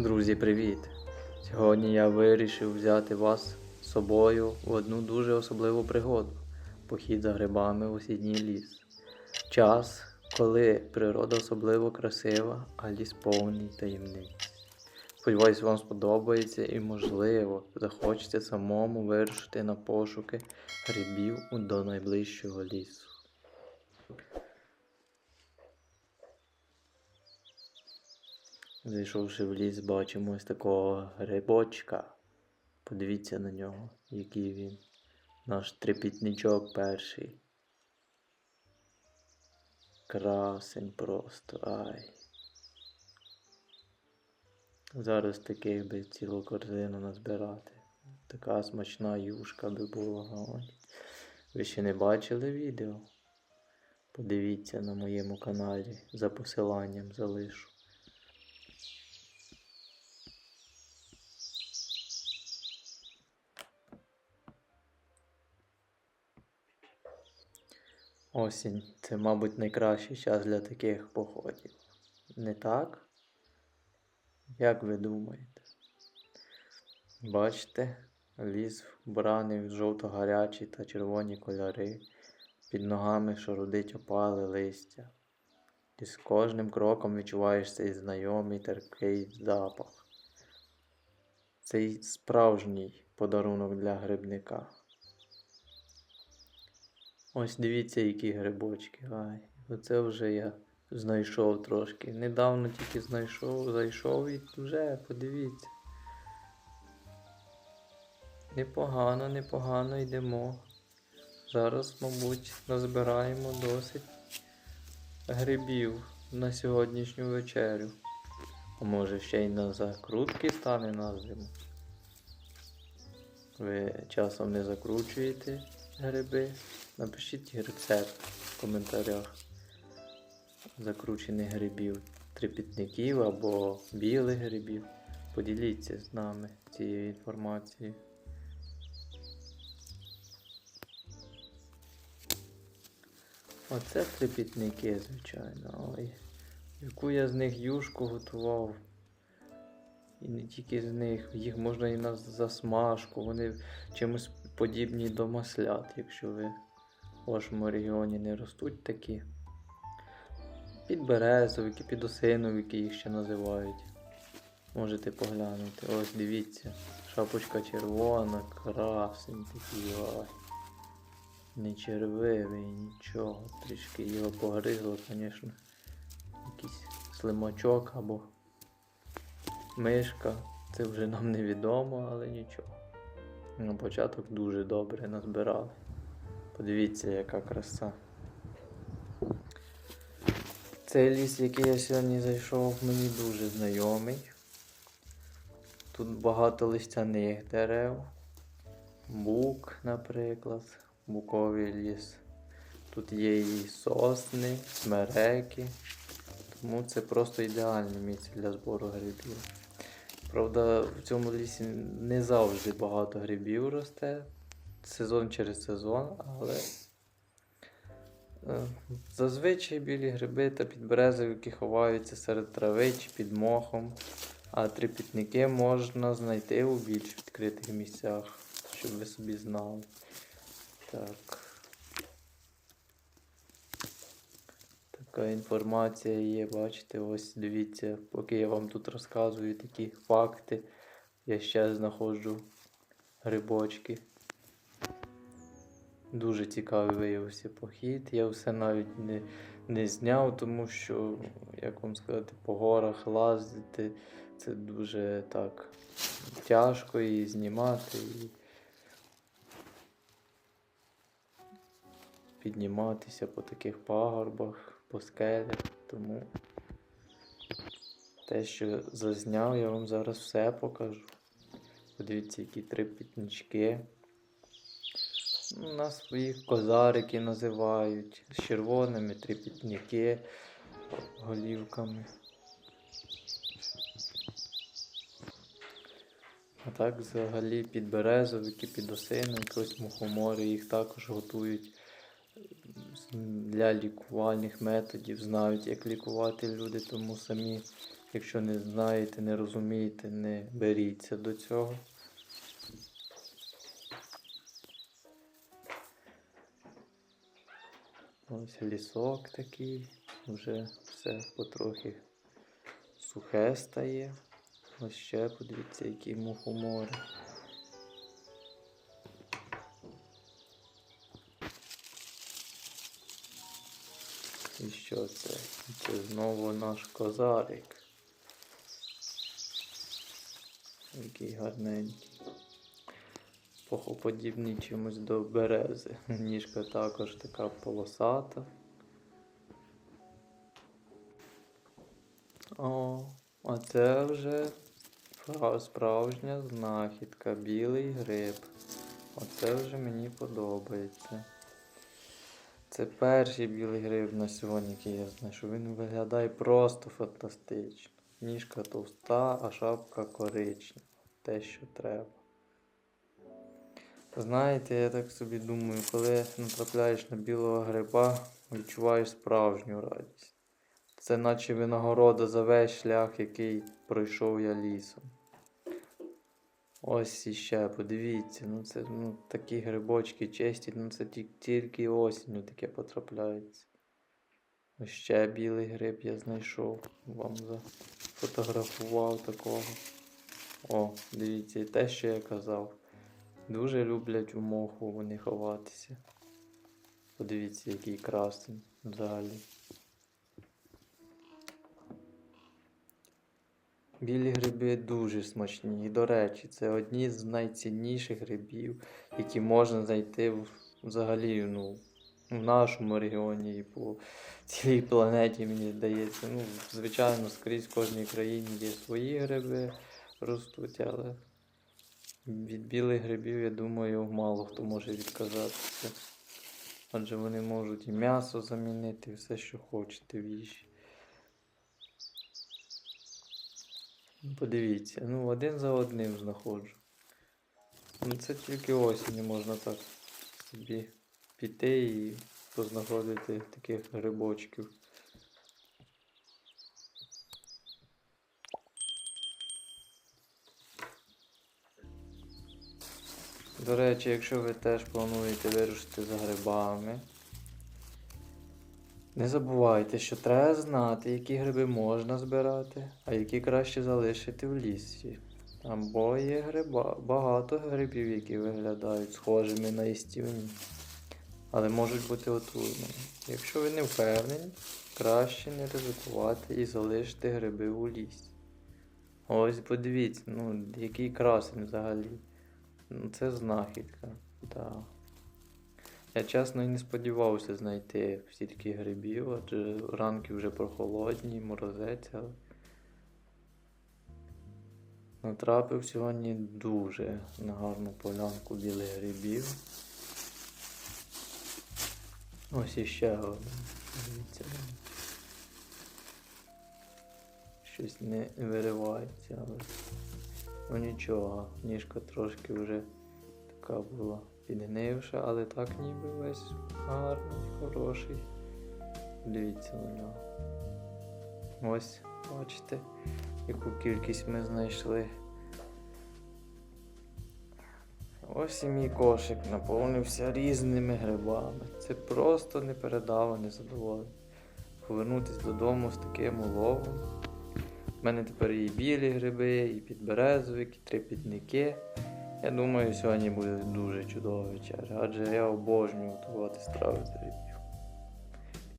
Друзі, привіт! Сьогодні я вирішив взяти вас з собою в одну дуже особливу пригоду похід за грибами в осінній ліс. Час, коли природа особливо красива, а ліс повний таємниць. Сподіваюсь, вам сподобається і, можливо, захочеться самому вирушити на пошуки грибів до найближчого лісу. Зайшовши в ліс, бачимо ось такого грибочка. Подивіться на нього, який він. Наш трепітничок перший. Красень просто, ай. Зараз таких би цілу корзину назбирати. Така смачна юшка би була. Ви ще не бачили відео? Подивіться на моєму каналі за посиланням залишу. Осінь це, мабуть, найкращий час для таких походів. Не так? Як ви думаєте? Бачите, ліс вбраний в жовто-гарячі та червоні кольори, під ногами шарудить опале листя. І з кожним кроком відчуваєш цей знайомий терпкий запах. Цей справжній подарунок для грибника. Ось дивіться, які грибочки. Ай, оце вже я знайшов трошки. Недавно тільки знайшов, зайшов і вже подивіться. Непогано, непогано йдемо. Зараз, мабуть, назбираємо досить грибів на сьогоднішню вечерю. А може ще й на закрутки стане на зиму. Ви часом не закручуєте гриби? Напишіть рецепт в коментарях закручених грибів, трепітників або білих грибів. Поділіться з нами цією інформацією. Оце трепітники, звичайно. Ой, яку я з них юшку готував. І не тільки з них, їх можна і на засмажку, вони чимось подібні до маслят, якщо ви в вашому регіоні не ростуть такі. Підберезовики, підосиновики їх ще називають. Можете поглянути. Ось дивіться. Шапочка червона, красень такий. Ой. Не червивий, нічого. Трішки його погризло, звісно. Якийсь слимачок або мишка. Це вже нам невідомо, але нічого. На початок дуже добре назбирали. Подивіться, яка краса. Цей ліс, який я сьогодні зайшов, мені дуже знайомий. Тут багато листяних дерев, бук, наприклад, буковий ліс. Тут є і сосни, смереки, тому це просто ідеальне місце для збору грибів. Правда, в цьому лісі не завжди багато грибів росте, сезон через сезон, але е, зазвичай білі гриби та підберезовики ховаються серед трави чи під мохом, а трипітники можна знайти у більш відкритих місцях, щоб ви собі знали. Так. Така інформація є, бачите, ось дивіться, поки я вам тут розказую такі факти, я ще знаходжу грибочки. Дуже цікавий виявився похід. Я все навіть не, не зняв, тому що, як вам сказати, по горах лазити це дуже так тяжко і знімати. І... підніматися по таких пагорбах, по скелях. Тому те, що зазняв, я вам зараз все покажу. Подивіться, які три пітнички. Ну, Нас своїх козарики називають. З червоними три пітніки голівками. А так взагалі підберезовики, підосиновики, ось мухомори, їх також готують для лікувальних методів, знають, як лікувати люди, тому самі Якщо не знаєте, не розумієте, не беріться до цього. Ось лісок такий, вже все потрохи сухе стає. Ось ще подивіться, які мухомори. І що це? Це знову наш козарик. Який гарненький. Похоподібний чимось до берези. Ніжка також така полосата. О, а це вже справжня знахідка, білий гриб. Оце вже мені подобається. Це перший білий гриб на сьогодні, який я знайшов. Він виглядає просто фантастично. Ніжка товста, а шапка коричнева. Те, що треба. Знаєте, я так собі думаю, коли натрапляєш на білого гриба, відчуваєш справжню радість. Це наче винагорода за весь шлях, який пройшов я лісом. Ось іще, подивіться, ну це ну, такі грибочки чисті, ну це тільки осінню таке потрапляється. Ось ще білий гриб я знайшов, вам зафотографував такого. О, дивіться, і те, що я казав. Дуже люблять у моху вони ховатися. Подивіться, який красень взагалі. Білі гриби дуже смачні. І, до речі, це одні з найцінніших грибів, які можна знайти взагалі ну, в нашому регіоні і по цілій планеті, мені здається. Ну, звичайно, скрізь в кожній країні є свої гриби ростуть, але від білих грибів, я думаю, мало хто може відказатися. Адже вони можуть і м'ясо замінити, і все, що хочете в їжі. Подивіться, ну один за одним знаходжу. Ну це тільки осінню можна так собі піти і познаходити таких грибочків. До речі, якщо ви теж плануєте вирушити за грибами, не забувайте, що треба знати, які гриби можна збирати, а які краще залишити в лісі. Бо є гриба, багато грибів, які виглядають схожими на істівні, але можуть бути отруйними. Якщо ви не впевнені, краще не ризикувати і залишити гриби у лісі. Ось подивіться, ну який красень взагалі. Ну, це знахідка. Так. Я чесно і не сподівався знайти стільки грибів, адже ранки вже прохолодні, морозець, але натрапив сьогодні дуже на гарну полянку білих грибів. Ось іще один. Дивіться. Щось не виривається, але ну нічого, ніжка трошки вже така була підгнивша, але так ніби весь гарний, хороший. Дивіться на нього. Ось, бачите, яку кількість ми знайшли. Ось і мій кошик наповнився різними грибами. Це просто непередаване задоволення. Повернутися додому з таким уловом. У мене тепер і білі гриби, і підберезовик, і три підники. Я думаю, сьогодні буде дуже чудова вечеря, адже я обожнюю готувати страви.